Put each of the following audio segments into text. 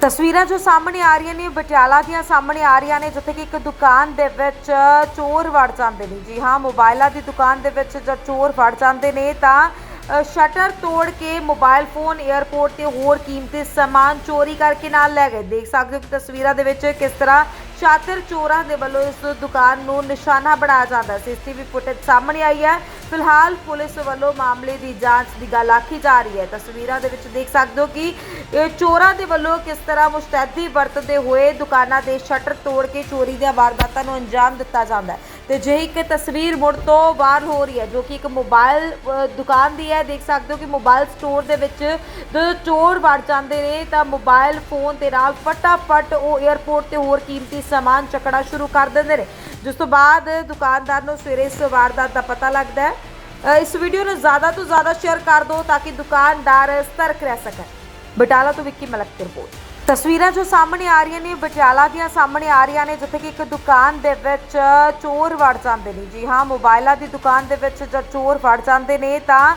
ਤਸਵੀਰਾਂ ਜੋ ਸਾਹਮਣੇ ਆ ਰਹੀਆਂ ਨੇ ਪਟਿਆਲਾ ਦੀਆਂ ਸਾਹਮਣੇ ਆ ਰਹੀਆਂ ਨੇ, ਜਿੱਥੇ ਕਿ ਇੱਕ ਦੁਕਾਨ ਦੇ ਵਿੱਚ ਚੋਰ ਵੜ ਜਾਂਦੇ ਨੇ। ਜੀ ਹਾਂ ਮੋਬਾਈਲਾਂ ਦੀ ਦੁਕਾਨ ਦੇ ਵਿੱਚ ਜਦ ਚੋਰ ਵੜ ਜਾਂਦੇ ਨੇ, ਤਾਂ ਸ਼ਟਰ ਤੋੜ ਕੇ ਮੋਬਾਈਲ ਫੋਨ 에ਅਰਪੋਰਟ ਤੇ ਹੋਰ ਕੀਮਤੀ ਸਮਾਨ ਚੋਰੀ ਕਰਕੇ ਨਾਲ ਲੈ ਗਏ। ਦੇਖ ਸਕਦੇ ਹੋ ਕਿ ਤਸਵੀਰਾਂ ਦੇ ਵਿੱਚ ਕਿਸ ਤਰ੍ਹਾਂ ਸ਼ਾਤਰ ਚੋਰਾਂ ਦੇ ਵੱਲੋਂ ਇਸ ਦੁਕਾਨ ਨੂੰ ਨਿਸ਼ਾਨਾ ਬਣਾਇਆ ਜਾਂਦਾ ਸੀ ਸੀਸੀਟੀਵੀ ਫੁਟੇਜ ਸਾਹਮਣੇ ਆਈ ਹੈ। ਫਿਲਹਾਲ ਪੁਲਿਸ ਵੱਲੋਂ ਮਾਮਲੇ ਦੀ ਜਾਂਚ ਦੀ ਗੱਲ ਆਖੀ ਜਾ ਰਹੀ ਹੈ। ਤਸਵੀਰਾਂ ਦੇ ਵਿੱਚ ਦੇਖ ਸਕਦੇ ਹੋ ਕਿ ਇਹ ਚੋਰਾਂ ਦੇ ਵੱਲੋਂ ਕਿਸ ਤਰ੍ਹਾਂ ਮੁਸਤੈਦੀ ਵਰਤਦੇ ਹੋਏ ਦੁਕਾਨਾਂ ਦੇ ਸ਼ਟਰ ਤੋੜ ਕੇ ਚੋਰੀ ਦੀਆਂ ਵਾਰਦਾਤਾਂ ਨੂੰ ਅੰਜਾਮ ਦਿੱਤਾ ਜਾਂਦਾ ਹੈ। ਤੇ ਜੇ ਇੱਕ ਤਸਵੀਰ ਮੁੜ ਤੋਂ ਵਾਰ ਹੋ ਰਹੀ ਹੈ, ਜੋ ਕਿ ਇੱਕ ਮੋਬਾਈਲ ਦੁਕਾਨ ਦੀ ਹੈ, ਦੇਖ ਸਕਦੇ ਹੋ ਕਿ ਮੋਬਾਈਲ ਸਟੋਰ ਦੇ ਵਿੱਚ ਜਦੋਂ ਚੋਰ ਵੜ ਜਾਂਦੇ ਨੇ, ਤਾਂ ਮੋਬਾਈਲ ਫੋਨ ਦੇ ਨਾਲ ਫਟਾਫਟ ਉਹ 에ਅਰਪੋਰਟ ਤੇ ਹੋਰ ਕੀਮਤੀ ਸਮਾਨ ਚੱਕਣਾ ਸ਼ੁਰੂ ਕਰ ਦਿੰਦੇ ਨੇ। ਜਿਸ ਤੋਂ ਬਾਅਦ ਦੁਕਾਨਦਾਰ ਨੂੰ ਸਵੇਰੇ ਇਸ ਵਾਰਦਾਤ ਦਾ ਪਤਾ ਲੱਗਦਾ ਹੈ। ਇਸ ਵੀਡੀਓ ਨੂੰ ਜ਼ਿਆਦਾ ਤੋਂ ਜ਼ਿਆਦਾ ਸ਼ੇਅਰ ਕਰ ਦਿਓ ਤਾਂ ਕਿ ਦੁਕਾਨਦਾਰ ਸਤਰਕ ਰਹਿ ਸਕਣ। ਬਟਾਲਾ ਤੋਂ ਵਿੱਕੀ ਮਲਕ ਦੀ ਰਿਪੋਰਟ। ਤਸਵੀਰਾਂ ਜੋ ਸਾਹਮਣੇ ਆ ਰਹੀਆਂ ਨੇ ਪਟਿਆਲਾ ਦੀਆਂ ਸਾਹਮਣੇ ਆ ਰਹੀਆਂ ਨੇ, ਜਿੱਥੇ ਕਿ ਇੱਕ ਦੁਕਾਨ ਦੇ ਵਿੱਚ ਚੋਰ ਵੜ ਜਾਂਦੇ ਨੇ। ਜੀ ਹਾਂ ਮੋਬਾਈਲਾਂ ਦੀ ਦੁਕਾਨ ਦੇ ਵਿੱਚ ਜਦ ਚੋਰ ਵੜ ਜਾਂਦੇ ਨੇ ਤਾਂ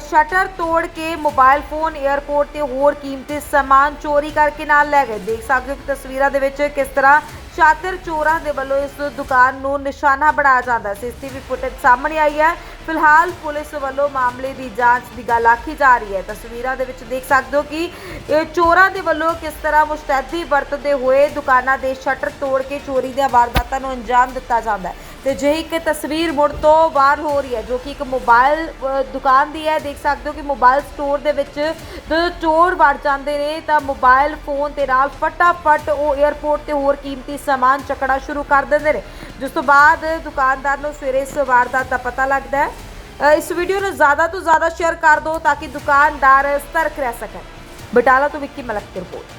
ਸ਼ਟਰ ਤੋੜ ਕੇ ਮੋਬਾਈਲ ਫੋਨ 에ਅਰਪੋਰਟ ਤੇ ਹੋਰ ਕੀਮਤੀ ਸਮਾਨ ਚੋਰੀ ਕਰਕੇ ਨਾਲ ਲੈ ਗਏ। ਦੇਖ ਸਕਦੇ ਹੋ ਕਿ ਤਸਵੀਰਾਂ ਦੇ ਵਿੱਚ ਕਿਸ ਤਰ੍ਹਾਂ ਸ਼ਾਤਰ ਚੋਰਾਂ ਦੇ ਵੱਲੋਂ ਇਸ ਦੁਕਾਨ ਨੂੰ ਨਿਸ਼ਾਨਾ ਬਣਾਇਆ ਜਾਂਦਾ ਸੀਸੀਟੀਵੀ ਫੁਟੇਜ ਸਾਹਮਣੇ ਆਈ ਹੈ। ਫਿਲਹਾਲ ਪੁਲਿਸ ਵੱਲੋਂ ਮਾਮਲੇ ਦੀ ਜਾਂਚ ਦੀ ਗੱਲ ਆਖੀ ਜਾ ਰਹੀ ਹੈ। ਤਸਵੀਰਾਂ ਦੇ ਵਿੱਚ ਦੇਖ ਸਕਦੇ ਹੋ ਕਿ ਇਹ ਚੋਰਾਂ ਦੇ ਵੱਲੋਂ ਕਿਸ ਤਰ੍ਹਾਂ ਮੁਸਤੈਦੀ ਵਰਤਦੇ ਹੋਏ ਦੁਕਾਨਾਂ ਦੇ ਸ਼ਟਰ ਤੋੜ ਕੇ ਚੋਰੀ ਦੀਆਂ ਵਾਰਦਾਤਾਂ ਨੂੰ ਅੰਜਾਮ ਦਿੱਤਾ ਜਾਂਦਾ ਹੈ। ਤੇ ਜੇ ਇੱਕ ਤਸਵੀਰ ਮੁੜ ਤੋਂ ਵਾਰ ਹੋ ਰਹੀ ਹੈ, ਜੋ ਕਿ ਇੱਕ ਮੋਬਾਈਲ ਦੁਕਾਨ ਦੀ ਹੈ, ਦੇਖ ਸਕਦੇ ਹੋ ਕਿ ਮੋਬਾਈਲ ਸਟੋਰ ਦੇ ਵਿੱਚ ਜਦੋਂ ਚੋਰ ਵੜ ਜਾਂਦੇ ਨੇ, ਤਾਂ ਮੋਬਾਈਲ ਫੋਨ ਤੇ ਨਾਲ ਫਟਾਫਟ ਉਹ 에ਅਰਪੋਰਟ ਤੇ ਹੋਰ ਕੀਮਤੀ ਸਮਾਨ ਚੱਕਣਾ ਸ਼ੁਰੂ ਕਰ ਦਿੰਦੇ ਨੇ। ਜਿਸ ਤੋਂ ਬਾਅਦ ਦੁਕਾਨਦਾਰ ਨੂੰ ਸਵੇਰੇ ਇਸ ਵਾਰਦਾਤ ਦਾ ਪਤਾ ਲੱਗਦਾ ਹੈ। ਇਸ ਵੀਡੀਓ ਨੂੰ ਜ਼ਿਆਦਾ ਤੋਂ ਜ਼ਿਆਦਾ ਸ਼ੇਅਰ ਕਰ ਦਿਓ ਤਾਂ ਕਿ ਦੁਕਾਨਦਾਰ ਸਤਰਕ ਰਹਿ ਸਕਣ। ਬਟਾਲਾ ਤੋਂ ਵਿੱਕੀ ਮਲਕ ਦੀ ਰਿਪੋਰਟ।